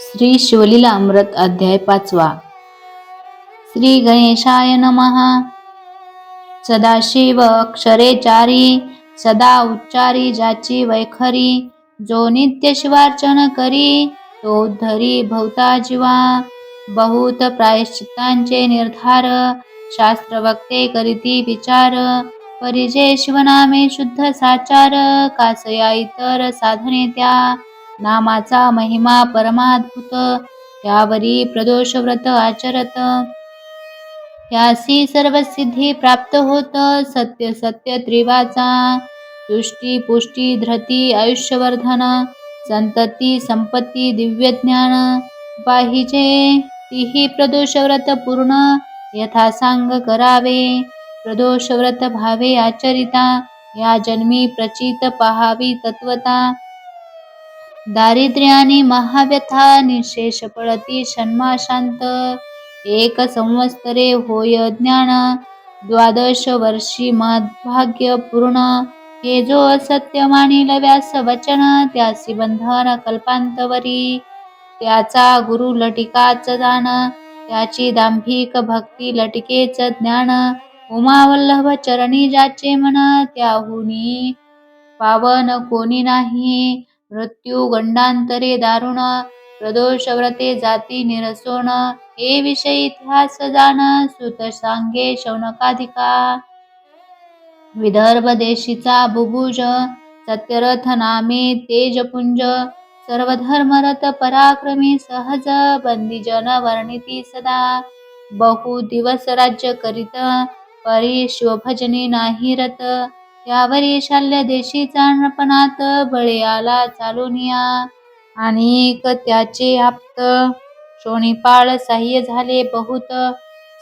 श्री शिवलीला अमृत अध्याय पाचवा. श्री गणेशाय नमः. सदाशिव अक्षरे चारी सदा उच्चारी ज्याची वैखरी जो नित्य शिवार्चन करी तो धरी भवता जीवा. बहुत प्रायश्चित्तांचे निर्धार शास्त्र वक्ते करीती विचार परिजे शिवनामे शुद्ध साचार कासया इतर साधने त्या. नामाचा महिमा परमाद्भुत त्यावरी प्रदोष व्रत आचरत. त्यासी सर्व सिद्धी प्राप्त होत सत्य सत्य त्रिवाचा. तुष्टी पुष्टी धृती आयुष्यवर्धन संतती संपत्ती दिव्य ज्ञान पाहिजे तीही प्रदोष व्रत पूर्ण यथा सांग करावे. प्रदोष व्रत भावे आचरिता या जन्मी प्रचित पहावी तत्वता. दारिद्र्याने महाव्यथा निशेष पळती शन्मा शांत एक संवत्सरे होय ज्ञान द्वादश वर्षी मद्भाग्य पूर्ण। हे जो असत्य मानिल व्यास वचन त्यासी बंधन कल्पांतवरी। त्याचा गुरु लटिकाच जाण त्याची दांभिक भक्ती लटिकेच ज्ञान। उमावल्लभ चरणी जाचे मन त्याहुनी पावन कोणी नाही। मृत्यू गंडांतरे दारुण प्रदोष व्रते जाती निरसोन हे विषय इतिहास जाण सुत सांगे शौनकाधिका. विदर्भ देशीचा बुभुज सत्यरथ नामे तेजपुंज सर्वधर्मरत पराक्रमी सहज बंदीजन वर्णिती सदा. बहु दिवस राज्य करीत परी शिवभजनी नाही रत त्यावरी शाल्य देशी चाणपणात बळे आला चालून या आणि त्याचे आप्त शोणीपाळ साह्य झाले बहुत.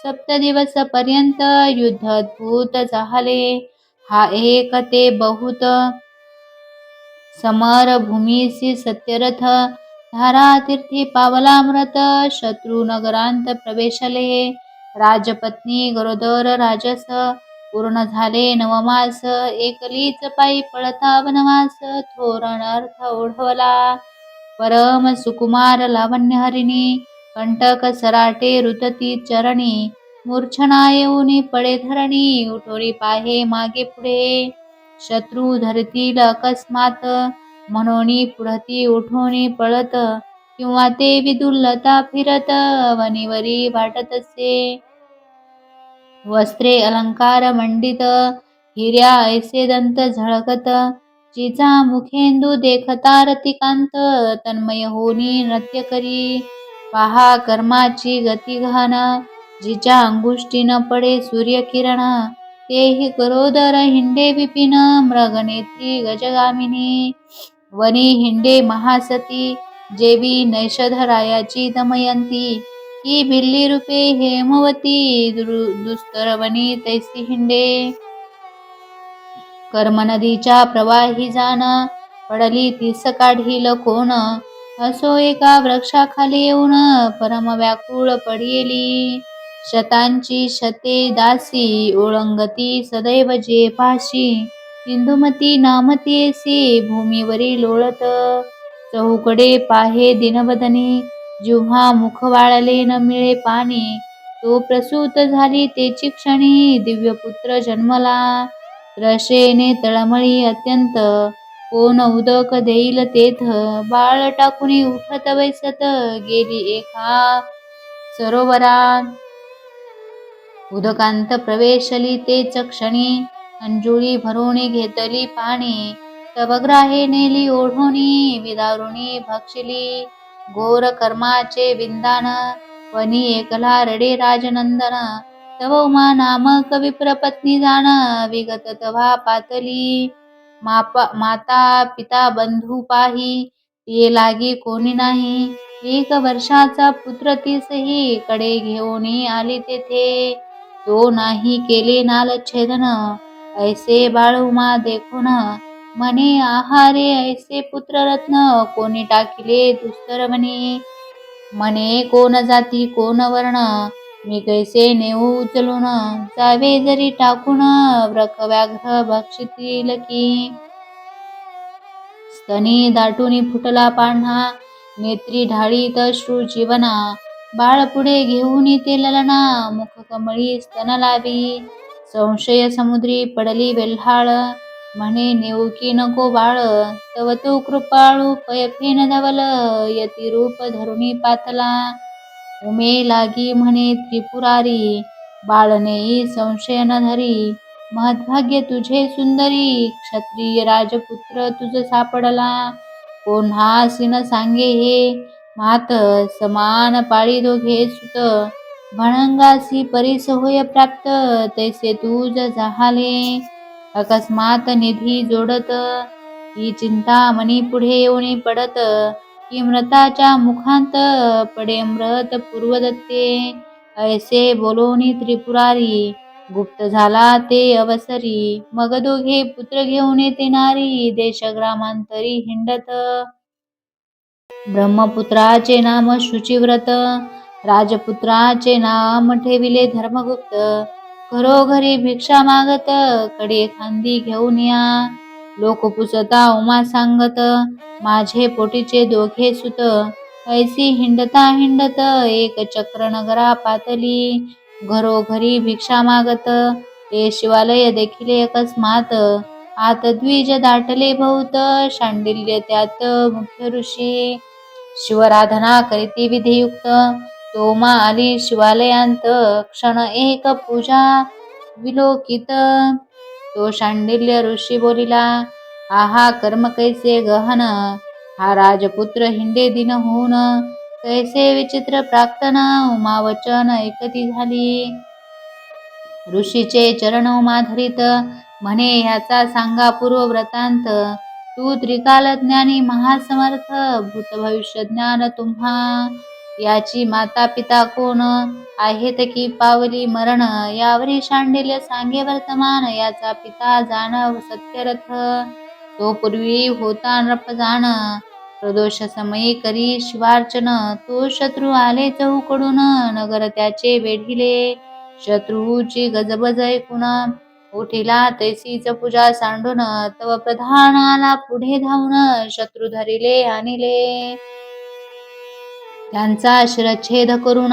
सप्त दिवस पर्यंत युद्ध अद्भुत झाले. हा एक ते बहुत. समर भूमीसी सत्यरथ धारा तीर्थी पावलामृत शत्रू नगरांत प्रवेशले. राजपत्नी गरोदर राजस पूर्ण झाले नवमास. एकलीच पायी पळता वनवास थोरण अर्थ ओढवला परम सुकुमार लावण्य हरिणी. कंटक सराटे रुतती चरणी. मूर्छना येऊन पडे धरणी. उठोरी पाहे मागे पुढे. शत्रू धरतील अकस्मात. म्हणून पुढती उठोनी पळत. किंवा ते विदुल्लता फिरत. वनीवरी वाटत असे. वस्त्रे अलंकार मंडित हिर्या ऐसे दंत झळकत जिचा मुखेंदू देखता रतिकांत तन्मय होनी नृत्य करी पहा कर्माची गती घान जिच्या अंगुष्टी न पडे सूर्यकिरण तेही करोदर हिंडे विपिन मृगनेत्री गजगामिनी वनी हिंडे महासती जेवी नैषधरायाची दमयंती ही बिल्ली रूपे हेमवती दुस्तरवनी तैसी हिंडे कर्म नदीच्या प्रवाही जाण पडली तीस काढील कोण असो एका वृक्षाखाली येऊन परम व्याकुळ पडिली शतांची शते दासी ओळंगती सदैव जे पाशी इंदुमती नामतीसी भूमीवरी लोळत चौकडे पाहे दिनवदनी जेव्हा मुख वाळले न मिळे पाणी तो प्रसूत झाली तेची क्षणी दिव्यपुत्र जन्मला. रशेने तळमळी अत्यंत कोण उदक देईल तेथ? बाळ टाकून उठत बैसत गेली एका सरोवरा उदकांत प्रवेशली ते क्षणी अंजुळी भरुणी घेतली पाणी. तवग्राहे नेली ओढोनी विदारुणी भक्षिली. घोर कर्माचे विंदान वनी एकला रडे राजनंदन तव उमा नामक विप्रपत्नी जाण विगत तवा पातली. मापा माता पिता बंधू पाही ते लागी कोणी नाही. एक वर्षाचा पुत्र तीसही कडे घेऊन आली तेथे. तो नाही केले नाल छेदन ऐसे बाळूमा देखून म्हणे आहारे ऐसे पुत्ररत्न कोणी टाकिले दुस्तर म्हणे. म्हणे कोण जाती कोण वर्ण. मी कैसे नेऊ उचलून? जावे जरी टाकून व्रक व्याघ्र भक्षितील की. स्तनी दाटूनी फुटला पाढणा नेत्री ढाळी तश्रू जीवना. बाळ पुढे घेऊन ते ललना मुख कमळी स्तन लावी. संशय समुद्री पडली वेल्हाळ म्हणे नेऊकी नको बाळ तव तू कृपाळू पय फेन धवल यती रूप धरुणी पातला. उमे लागी म्हणे त्रिपुरारी बाळनेई संशय न धरी महद्भाग्य तुझे सुंदरी क्षत्रिय राजपुत्र तुझ सापडला. कोन्हा सिन सांगे हे मात समान पाळी दोघे सुत. भणंगासी परिस होय प्राप्त तैसे तुझ झाले अकस्मात निधी जोडत ही चिंता मनी पुढे येऊन पडत की मृताच्या मुखांत पडे मृत पूर्वदत्ते. ऐसे बोलोनी त्रिपुरारी गुप्त झाला ते अवसरी मग दोघे पुत्र घेऊन येते नारी देशग्रामांतरी हिंडत. ब्रह्मपुत्राचे नाम शुचिव्रत राजपुत्राचे नाम ठेविले धर्मगुप्त घरोघरी भिक्षा मागत कडे खांदी घेऊन या. लोक पुसता उमा सांगत माझे पोटीचे दोघे सुत. ऐसी हिंडता हिंडत एक चक्र नगरा पातली घरोघरी भिक्षा मागत ते शिवालय देखील अकस्मात आत द्विज दाटले भौत शांडिल्य त्यात मुख्य ऋषी. शिवराधना करीती विधियुक्त. तोमा आली शिवालयांत क्षण एक पूजा विलोकित. तो शांडिल्य ऋषी बोलिला आहा कर्म कैसे गहन? हा राजपुत्र हिंडे दिन होऊन कैसे विचित्र प्राक्तन उमावचन एकती झाली. ऋषीचे चरण उमाधरित म्हणे ह्याचा सांगा पूर्व व्रतांत. तू त्रिकाल ज्ञानी महासमर्थ भूत भविष्य ज्ञान तुम्हा. याची माता पिता कोण आहेत की पावली मरण? यावरी शांडिल्य सांगे वर्तमान याचा पिता जाण सत्यरथ. तो पूर्वी होता नृप जाण प्रदोष समयी करी शिवार्चन. तो शत्रू आले चहूकडून नगर त्याचे वेढिले. शत्रूची गजबज ऐकून उठिला तैसीच पूजा सांडून. तव प्रधान आला पुढे धावून शत्रू धरिले आणिले. त्यांचा शिरच्छेद करून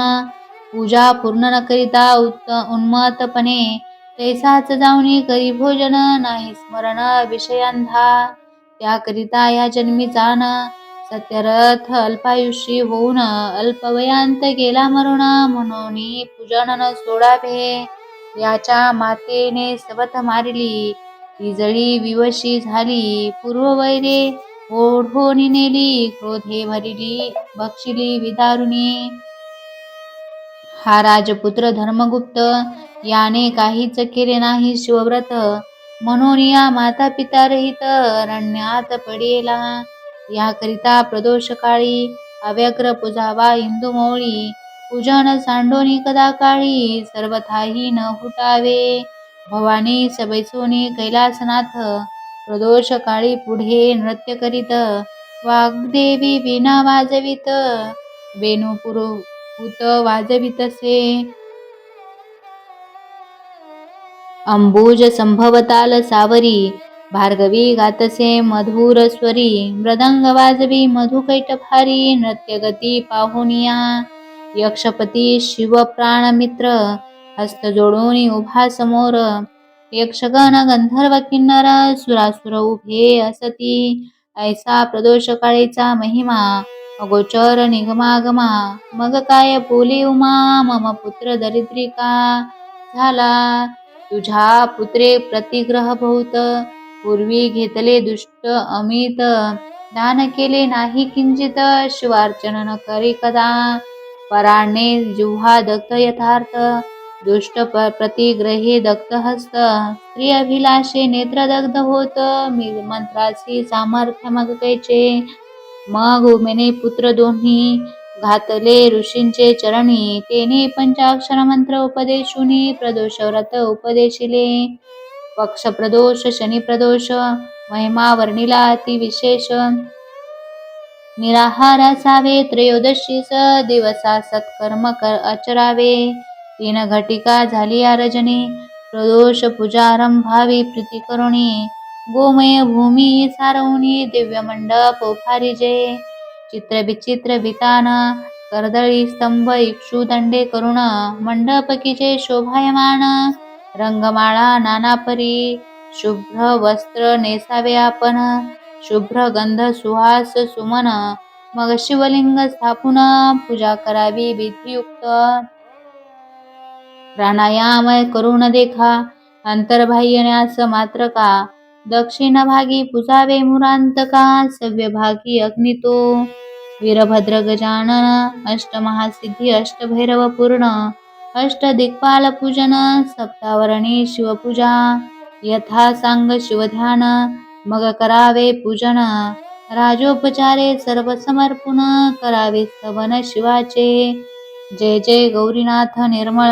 पूजा पूर्ण न करिता उत्त उन्मत्तपणे तैसाच जाऊनी करी भोजन नाही स्मरण विषयांधा. त्याकरिता या जन्मी जाण सत्यरथ अल्पायुषी होऊन अल्पवयांत गेला मरुण म्हणून पूजन न सोडावे. याच्या मातेने सवत मारिली. ती जळी विवशी झाली पूर्ववैरे. ओढोनी नेली क्रोधे भरिली बक्षिली विदारुणी हा राजपुत्र धर्मगुप्त याने काहीच केले नाही शिवव्रत. म्हणून या माता पिता रहित रण्यात पडेला याकरिता प्रदोष काळी अव्यग्र पूजावा हिंदू मौळी पूजन सांडोनी कदा काळी सर्वथाही न हुटावे. भवानी सबैसोनी कैलासनाथ प्रदोष काळी पुढे नृत्य करीत. वाग्देवी विना वाजवित. वेणू वाजवितसे अंबुज संभवताल सावरी. भार्गवी गातसे मधुर स्वरी. मृदंग वाजवी मधुकैटभारी नृत्यगती पाहुनिया. यक्षपती शिवप्राणमित्र. हस्त जोडून उभा समोर. यक्षगण गंधर्व किन्नर सुरासुर उभे असती. ऐसा प्रदोष काळीचा महिमा अगोचर निगमागमा. मग काय बोले उमा मम पुत्र दरिद्रिका? झाला. तुझ्या पुत्रे प्रतिग्रह भूत पूर्वी घेतले दुष्ट अमित. दान केले नाही किंचित शिवार्चन न करी कदा. पराणे जिव्हा दत्त यथार्थ. दुष्ट प्रतिग्रहे दग्ध हस्त स्त्री अभिलाषे नेत्र दग्ध होत मी मंत्राचे सामर्थ्य मग कैचे मग उमेने पुत्र दोन्ही घातले ऋषींचे चरणी तेने पंचाक्षर मंत्र उपदेशुनी प्रदोष व्रत उपदेशिले पक्ष प्रदोष शनी प्रदोष महिमा वर्णिला अतिविशेष निराहार असावे त्रयोदशीस दिवसा सत्कर्म कर अचरावे तीन घटिका झाली आरजनी प्रदोष पूजारंभावी प्रीती करुणी. गोमय भूमी सारवणी दिव्य मंडप उभारिजे चित्रविचित्र वितान कर्दळी स्तंभ इक्षुदंडे करुण मंडप किजे शोभायमान. रंगमाळा नानापरी शुभ्र वस्त्र नेसावे आपण. शुभ्र गंध सुहास सुमन मग शिवलिंग स्थापून पूजा करावी विधियुक्त. प्राणायाम करून देखा अंतर्बाह्य न्यास मात्र का? दक्षिण भागी पुजावे मुरांतका सव्य भागी अग्नितो वीरभद्र गजानन अष्टमहासिद्धी अष्टभैरव पूर्ण अष्ट दिग्पाल पूजन सप्तावरणी शिवपूजा यथा सांग शिवध्यान मग करावे पूजन राजोपचारे सर्व समर्पण करावे स्तवन शिवाचे जय जय गौरीनाथ निर्मळ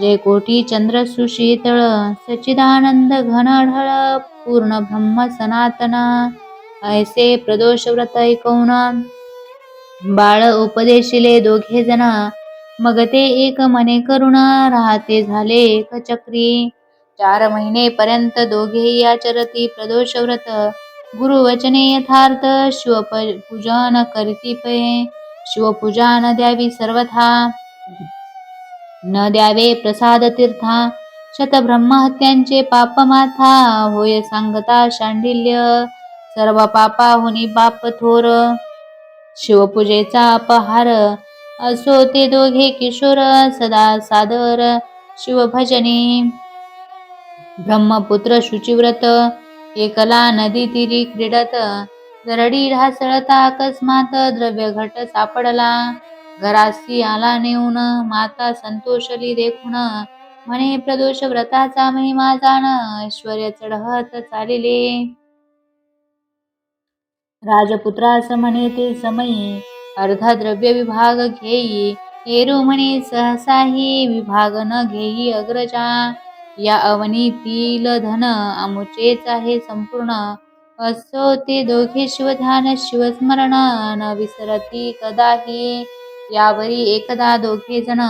जय कोटी चंद्र सुशीतळ सच्चिदानंद घनढळ पूर्ण ब्रह्म सनातन ऐसे प्रदोष व्रत ऐकवून बाळ उपदेशिले दोघे जण मग ते एक मने करुण राहते झाले एक चक्री चार महिने पर्यंत दोघेही आचरती प्रदोष व्रत. गुरुवचने यथार्थ शिवपूजन करीती पै शिवपूजा न द्यावी सर्वथा. न द्यावे प्रसाद तीर्था शतब्रह्महत्यांचे पाप माथा होय सांगता शांडिल्य सर्व पापा होनी पाप थोर. शिवपूजेचा अपहार असो ते दोघे किशोर सदा सादर शिवभजनी. ब्रह्मपुत्र शुचिव्रत एकला नदी तीरी क्रीडत दरडी ढासळता अकस्मात द्रव्य घट सापडला. घरासी आला नेऊन माता संतोषली देखून. म्हणे प्रदोष व्रताचा महिमा जाण ऐश्वर्य चढहत चालिले. राजपुत्रास म्हणे ते समयी अर्धा द्रव्य विभाग घेई. एरू म्हणे सहसाही विभाग न घेई अग्रजा. या अवनीतील धन अमुचेच आहे संपूर्ण. असो ते दोघे शिवध्यान शिवस्मरण न विसरती कदाही. यावरी एकदा दोघे जण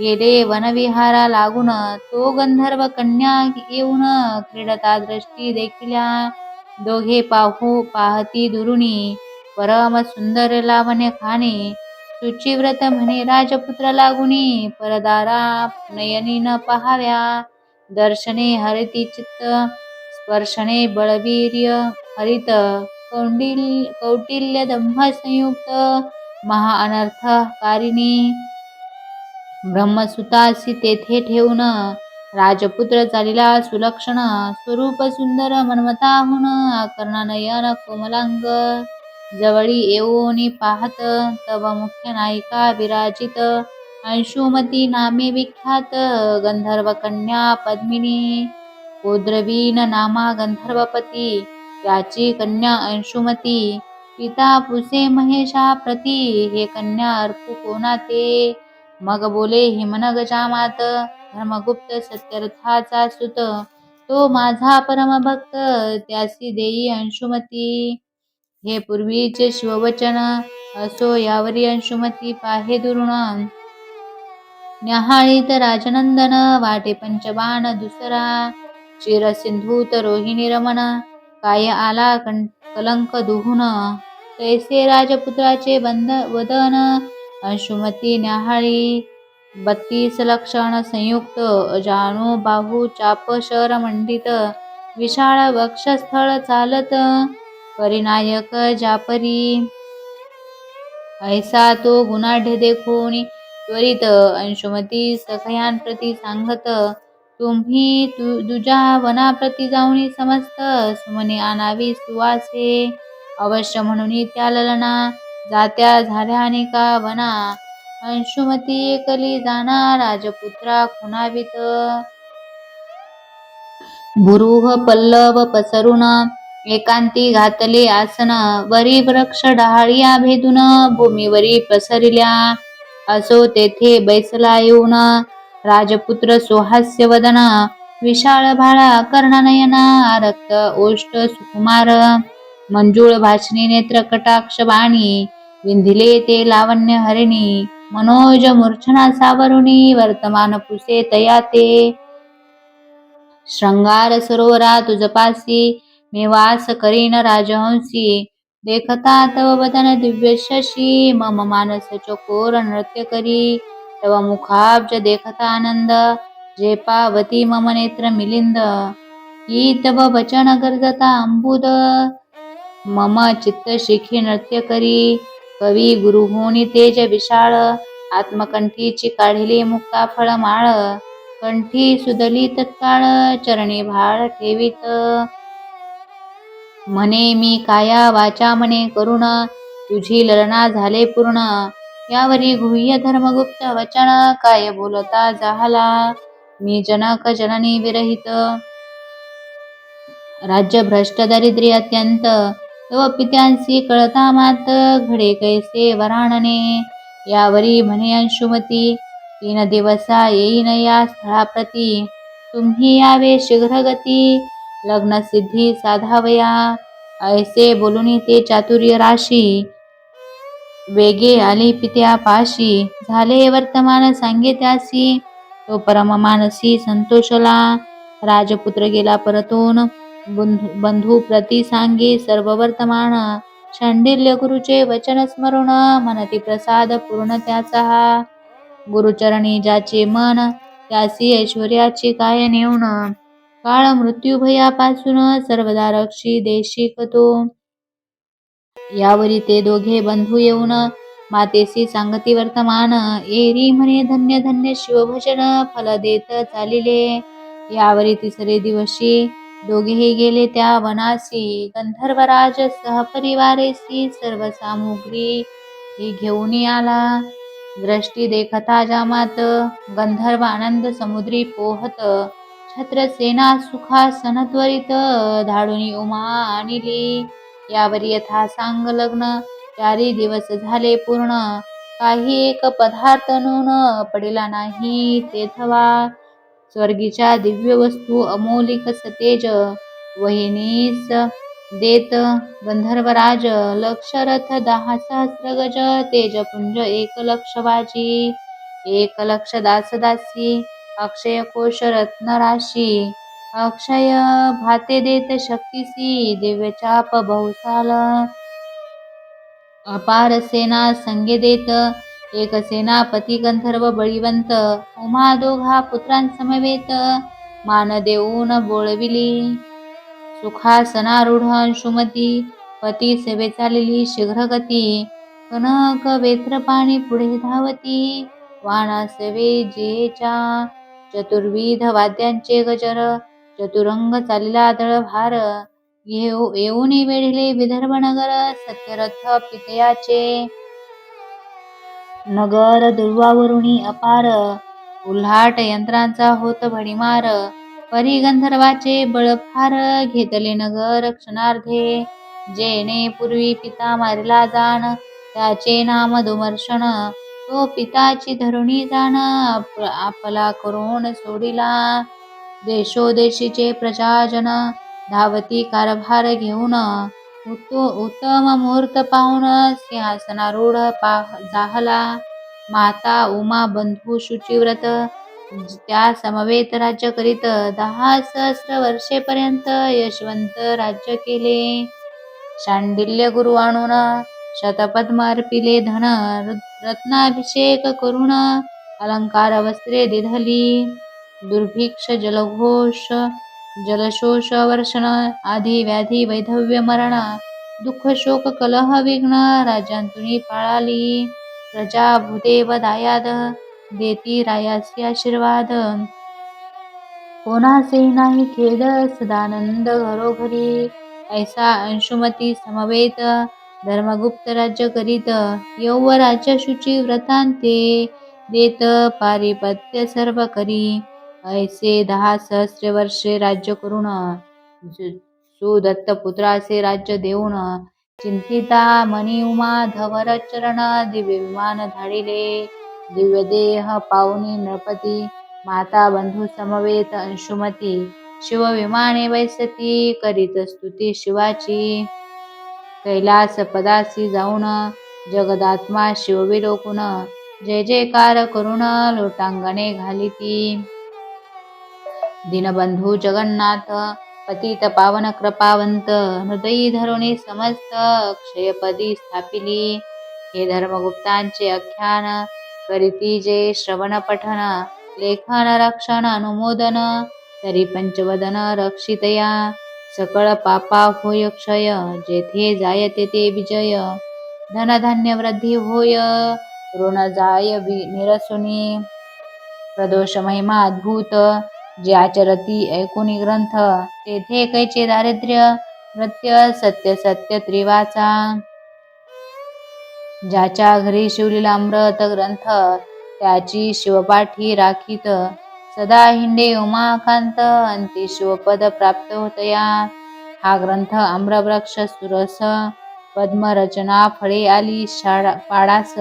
गेले वनविहारा लागून. तो गंधर्व कन्या येऊन क्रीडता दृष्टी देखिल्या. दोघे पाहू पाहती दुरुणी परम सुंदर लावणे खाणे सुचिव्रत म्हणे राजपुत्र लागुनी. परदारा नयनी न पहाव्या. दर्शने हरिती चित्त. स्पर्शने बळवीर्य हरित. कौंडिल कौटिल्य दंभ संयुक्त. महाअनर्थकारिणी ब्रह्मसुतासी तेथे ठेवून राजपुत्र चालिला सुलक्षण स्वरूप सुंदर मनमताहुन आकर्णा नयन कोमलांग. जवळी येऊनी पाहत तव मुख्य नायिका विराजित. अंशुमती नामे विख्यात गंधर्व कन्या पद्मिनी. कोद्रवीन नामा गंधर्वपती. त्याची कन्या अंशुमती पिता पुसे महेशा प्रती हे कन्या अर्पू कोणा ते मग बोले हिमन गजामात धर्मगुप्त सत्यर्थाचा सुत. तो माझा परमभक्त त्यासी देई अंशुमती. हे पूर्वीचे शिववचन असो यावरी अंशुमती पाहे दुरुण. न्याहाळीत राजनंदन वाटे पंचबाण दुसरा. चिरसिंधूत रोहिणी रमण काय आला कलंक दुहून. तैसे राजपुत्राचे बंद वदन अंशुमती न्याहाळी बत्तीस लक्षण संयुक्त अजाणू बाहू चाप शर मंडित विशाळ वक्षस्थळ चालत परिनायक जापरी. ऐसा तो गुणाढ्य देखून त्वरित अंशुमती सखयांप्रती सांगत तुम्ही तु दुजा वनाप्रती जाऊनी समस्त सुमने आणावी सुवासे. अवश्य म्हणून त्या ललना जात्या झाल्या का वना. अंशुमती एकली जाना राजपुत्रा खुनावित भुरुह पल्लव पसरून एकांती घातले आसन. वरी वृक्ष डहाळिया भेदून भूमीवरी पसरिल्या. असो तेथे बैसला येऊन राजपुत्र सुहास्य वदन. विशाळ भाळा कर्णनयना रक्त ओष्ट सुकुमार. मंजुळ भाषणी नेत्र कटाक्ष बाणी विंधिले ते लावण्य हरिणी मनोज मूर्छना सावरुणी वर्तमान पुसे तया ते श्रंगार सरोवरा तुझपासी मेवास करीन राजहंसी देखता तव वदन दिव्य शशी मम मानस चकोर नृत्य करी। तव मुखाब्ज देखता आनंद जे पावती मम नेत्र मिलिंद। ही तव वचन गर्जता अंबुद। मम चित्त शिखी नृत्य करी. कवी गुरु होनी तेज विशाळ. आत्मकंठीची काढिली मुक्ता फळ माळ. कंठी सुदली तत्काळ चरणी भाळ ठेवीत. म्हणे मी काया वाचा म्हणे करुण. तुझी ललना झाले पूर्ण. यावरी गुह्य धर्मगुप्त वचन काय बोलता जाहला. मी जनक जननी विरहित. राज्य भ्रष्ट दारिद्र्य अत्यंत. तव पित्यांसी कळता मात घडे कैसे वराणने? यावरी म्हणे अंशुमती तीन दिवसा येईन या स्थळाप्रती. तुम्ही यावे शीघ्रगती लग्न सिद्धी साधावया. ऐसे बोलून ते चातुर्य राशी. वेगे आली पित्या पाशी. झाले वर्तमान सांगे त्यासी. तो परम मानसी संतोषला. राजपुत्र गेला परतून. बंधू बंधू प्रति सांगी सर्व वर्तमान शांडिल्य गुरुचे वचन स्मरण मनती प्रसाद पूर्ण त्याचा हा गुरुचरणी ज्याचे मन त्यासी ऐश्वर्याची काय नेऊन काळ मृत्यू भयापासून सर्वदा रक्षी देशिक तो यावरी ते दोघे बंधू येऊन मातेसी सांगती वर्तमान एरी म्हणे धन्य धन्य शिवभजन फल देत चालिले। यावरी तिसरे दिवशी दोघेही गेले त्या वनासी गंधर्वराज सहपरिवारेसी सर्व सामुग्री ही घेऊन आला. दृष्टी देखता जामात गंधर्व आनंद समुद्री पोहत. छत्रसेना सुखा सनत्वरित धाडुनी उमा आणली. यावर यथा सांग लग्न चारी दिवस झाले पूर्ण. काही एक पदार्थ नून पडिला नाही तेथवा. स्वर्गीच्या दिव्य वस्तू अमोलिक सतेज वहिनीस देत गंधर्वराज लक्षरथ दहा सहस्र गज तेजपुंज एक लक्ष बाजी. एक लक्ष दासदासी अक्षय कोश रत्न राशी. अक्षय भाते देत शक्तीसी दिव्य चाप बहुसाल. अपार सेना संगे देत एक सेनापती गंधर्व बळीवंत उमा दोघा पुत्रांसमवेत मान देऊन बोळविली. सुखासनारूढ अंशुमती पती सेवे चालली शीघ्रगती कनक वेत्र पाणी पुढे धावती. वाणा सेवे जेच्या चतुर्विध वाद्यांचे गजर चतुरंग चालला दळभार. येऊ येऊन वेढिले विदर्भ नगर सत्यरथ पितयाचे. नगर दुर्वावरुणी अपार उल्हाट यंत्रांचा होत भडीमार परी गंधर्वाचे बळफार घेतले नगर क्षणार्धे. जेणे पूर्वी पिता मारिला जाण त्याचे नाम दुमर्षण तो पिताची धरुणी जाण आपला करून सोडिला. देशोदेशीचे प्रजाजन धावती कारभार घेऊन उत- उत्तम मुहूर्त पाहून सिंहासनारूढ पा जाहला माता उमा बंधू शुचिव्रत त्या समवेत राज्य करीत दहा सहस्र वर्षेपर्यंत यशवंत राज्य केले. शांडिल्य गुरु आणून शतपद्म अर्पिले धन रत्नाभिषेक करून अलंकार वस्त्रे दिधली. दुर्भिक्ष जलघोष जलशोष वर्षण आधी व्याधी वैधव्य मरण दुःख शोक कलह विघ्न राजांतुनी पाळाली. प्रजा भूदेव दायाद देती रायासी आशीर्वाद. कोणासे नाही खेद सदानंद घरोघरी. ऐसा अंशुमती समवेत धर्मगुप्त राज्य करीत. यौव राज्य शुची व्रतांते देत पारिपत्य सर्व करी ऐसे दहा सहस्र वर्षे राज्य करून सुदत्त पुत्राचे राज्य देऊन चिंतिता मनी उमा धवर चरण दिव्य विमान धाडिले दिव्य देह पावनी नृपती माता बंधू समवेत अंशुमती शिव विमाने वैसती करीत स्तुती शिवाची. कैलास पदासी जाऊन जगदात्मा शिवविलोकुन जय जयकार करुण लोटांगणे घालिती. दीनबंधू जगन्नाथ पतित पावन कृपावंत हृदयी धरुणी समस्त क्षयपदी स्थापिली. हे धर्मगुप्तांचे आख्यान करीती जे श्रवण पठन लेखन रक्षण अनुमोदन तरी पंचवदन रक्षितया. सकळ पापा होय क्षय जेथे जाय तेथे विजय. धनधान्य वृद्धी होय ऋण जाय वि- निरसुनी. प्रदोष महिमा अद्भुत जे आचरती ऐकुनी ग्रंथ तेथे कैचे दारिद्र्य नृत्य सत्य सत्य त्रिवाचा. ज्याच्या घरी शिवलीला अमृत ग्रंथ त्याची शिवपाठी राखीत. सदा हिंडे उमाकांत अंती शिवपद प्राप्त होतया. हा ग्रंथ आम्रवृक्ष सुरस पद्मरचना फळे आली शाळा पाडास.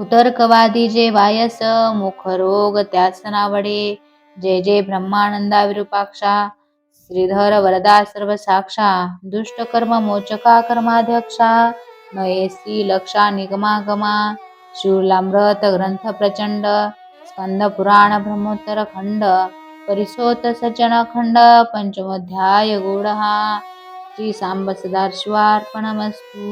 कुतर्कवादी जे वायस मुख रोग त्यास नावडे जय जय ब्रह्मानंदा विरूपाक्षा श्रीधर वरदा सर्व साक्षा दुष्ट कर्म मोचका कर्माध्यक्षा नयेसी लक्षा निगमागमा शूलामृत ग्रंथ प्रचंड स्कंद पुराण ब्रह्मोत्तर खंड परिसोत सचन खंड पंचमोध्याय गूढ श्री सांब सदाशिवार्पणमस्तू